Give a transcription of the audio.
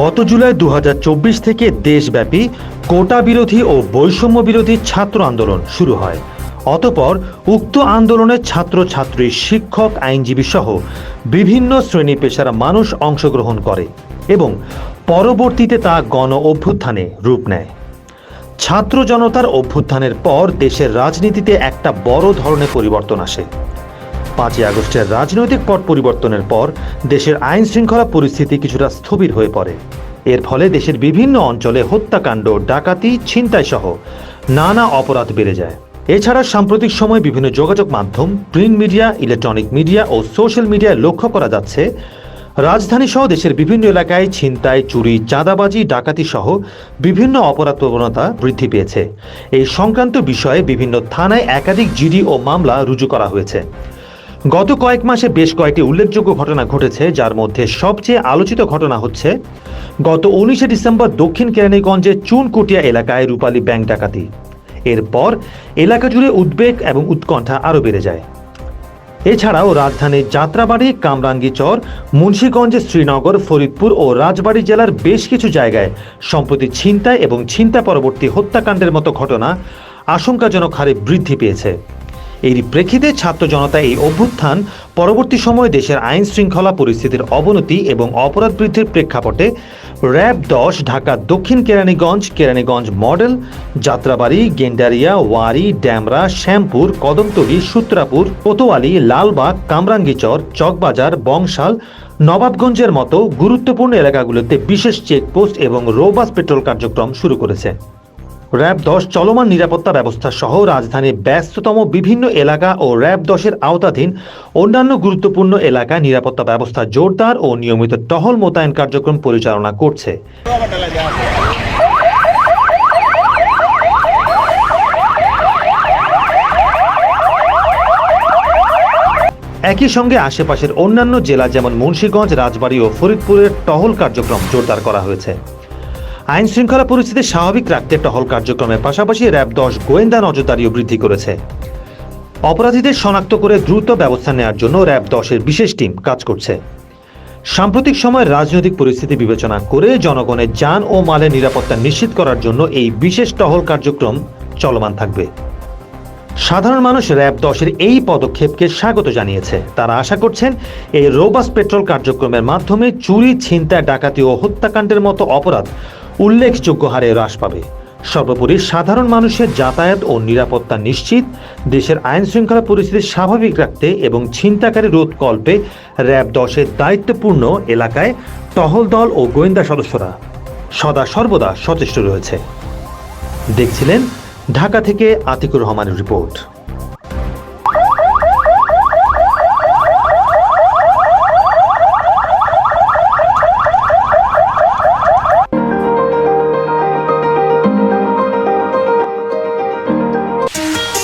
গত জুলাই দু হাজার চব্বিশ থেকে দেশব্যাপী কোটা বিরোধী ও বৈষম্য বিরোধী ছাত্র আন্দোলন শুরু হয়। অতপর উক্ত আন্দোলনে ছাত্রছাত্রী, শিক্ষক, আইনজীবী সহ বিভিন্ন শ্রেণি পেশার মানুষ অংশগ্রহণ করে এবং পরবর্তীতে তা গণ অভ্যুত্থানে রূপ নেয়। ছাত্র জনতার অভ্যুত্থানের পর দেশের রাজনীতিতে একটা বড় ধরনের পরিবর্তন আসে। পাঁচই আগস্টের রাজনৈতিক পট পরিবর্তনের পর দেশের আইন শৃঙ্খলা পরিস্থিতি কিছুটা স্থবির হয়ে পড়ে। এর ফলে দেশের বিভিন্ন অঞ্চলে হত্যাকাণ্ড, ডাকাতি ছিনতাই সহ নানা অপরাধ বেড়ে যায়। এছাড়া সাম্প্রতিক সময়ে বিভিন্ন যোগাযোগ মাধ্যম, প্রিন্ট মিডিয়া, ইলেকট্রনিক মিডিয়া ও সোশ্যাল মিডিয়ায় লক্ষ্য করা যাচ্ছে রাজধানী সহ দেশের বিভিন্ন এলাকায় ছিনতাই, চুরি, চাঁদাবাজি ডাকাতি সহ বিভিন্ন অপরাধ প্রবণতা বৃদ্ধি পেয়েছে। এই সংক্রান্ত বিষয়ে বিভিন্ন থানায় একাধিক জিডি ও মামলা রুজু করা হয়েছে। গত কয়েক মাসে বেশ কয়েকটি উল্লেখযোগ্য ঘটনা ঘটেছে, যার মধ্যে সবচেয়ে আলোচিত ঘটনা হচ্ছে, গত উনিশে ডিসেম্বর দক্ষিণ কেরানীগঞ্জের চুনকুটিয়া এলাকায় রূপালী ব্যাংক ডাকাতি। এরপর এলাকা জুড়ে উদ্বেগ এবং উৎকণ্ঠা আরও বেড়ে যায়। এছাড়াও রাজধানীর যাত্রাবাড়ি কামরাঙ্গীচর মুন্সীগঞ্জের শ্রীনগর, ফরিদপুর ও রাজবাড়ী জেলার বেশ কিছু জায়গায় সম্প্রতি ছিনতাই এবং ছিনতাই পরবর্তী হত্যাকাণ্ডের মতো ঘটনা আশঙ্কাজনক হারে বৃদ্ধি পেয়েছে। এরই প্রেক্ষিতে ছাত্র জনতা এই অভ্যুত্থান পরবর্তী সময়ে দেশের আইন শৃঙ্খলা পরিস্থিতির অবনতি এবং অপরাধ বৃদ্ধির প্রেক্ষাপটে র্যাব দশ, ঢাকা দক্ষিণ কেরানীগঞ্জ কেরানীগঞ্জ মডেল, যাত্রাবাড়ি, গেন্ডারিয়া, ওয়ারি, ড্যামরা, শ্যামপুর, কদমতলি, সূত্রাপুর, কোতোয়ালি, লালবাগ, কামরাঙ্গিচর, চকবাজার, বংশাল, নবাবগঞ্জের মতো গুরুত্বপূর্ণ এলাকাগুলোতে বিশেষ চেকপোস্ট এবং রোবাস পেট্রোল কার্যক্রম শুরু করেছে। র্যাব দশ চলমান নিরাপত্তা ব্যবস্থা সহ রাজধানীর ব্যস্ততম বিভিন্ন এলাকা ও র্যাব দশের আওতাধীন অন্যান্য গুরুত্বপূর্ণ এলাকায় নিরাপত্তা ব্যবস্থা জোরদার ও নিয়মিত টহল মোতায়েন কার্যক্রম পরিচালনা করছে। একই সঙ্গে আশেপাশের অন্যান্য জেলা যেমন মুন্সীগঞ্জ, রাজবাড়ী ও ফরিদপুরের টহল কার্যক্রম জোরদার করা হয়েছে। আইন শৃঙ্খলা পরিস্থিতি স্বাভাবিক রাখতে টহল কার্যক্রমের পাশাপাশি র্যাব দশ, গোয়েন্দা নজরদারিও বৃদ্ধি করেছে। অপরাধীদের শনাক্ত করে দ্রুত ব্যবস্থা নেওয়ার জন্য র্যাব দশের বিশেষ টিম কাজ করছে। সাম্প্রতিক সময় রাজনৈতিক পরিস্থিতি বিবেচনা করে জনগণের যান ও মালের নিরাপত্তা নিশ্চিত করার জন্য এই বিশেষ টহল কার্যক্রম চলমান থাকবে। সাধারণ মানুষ র্যাব দশের এই পদক্ষেপকে স্বাগত জানিয়েছে। তারা আশা করছেন, এই রোবাস পেট্রোল কার্যক্রমের মাধ্যমে চুরি ছিনতা ডাকাতি ও হত্যাকাণ্ডের মতো অপরাধ উল্লেখযোগ্য হারে হ্রাস পাবে। সর্বোপরি সাধারণ মানুষের যাতায়াত ও নিরাপত্তা নিশ্চিত, দেশের আইন শৃঙ্খলা পরিস্থিতি স্বাভাবিক রাখতে এবং ছিনতাকারী রোধ কল্পে র্যাব দশের দায়িত্বপূর্ণ এলাকায় টহল দল ও গোয়েন্দা সদস্যরা সদা সর্বদা সচেষ্ট রয়েছে। দেখছিলেন ঢাকা থেকে আতিকুর রহমানের রিপোর্ট।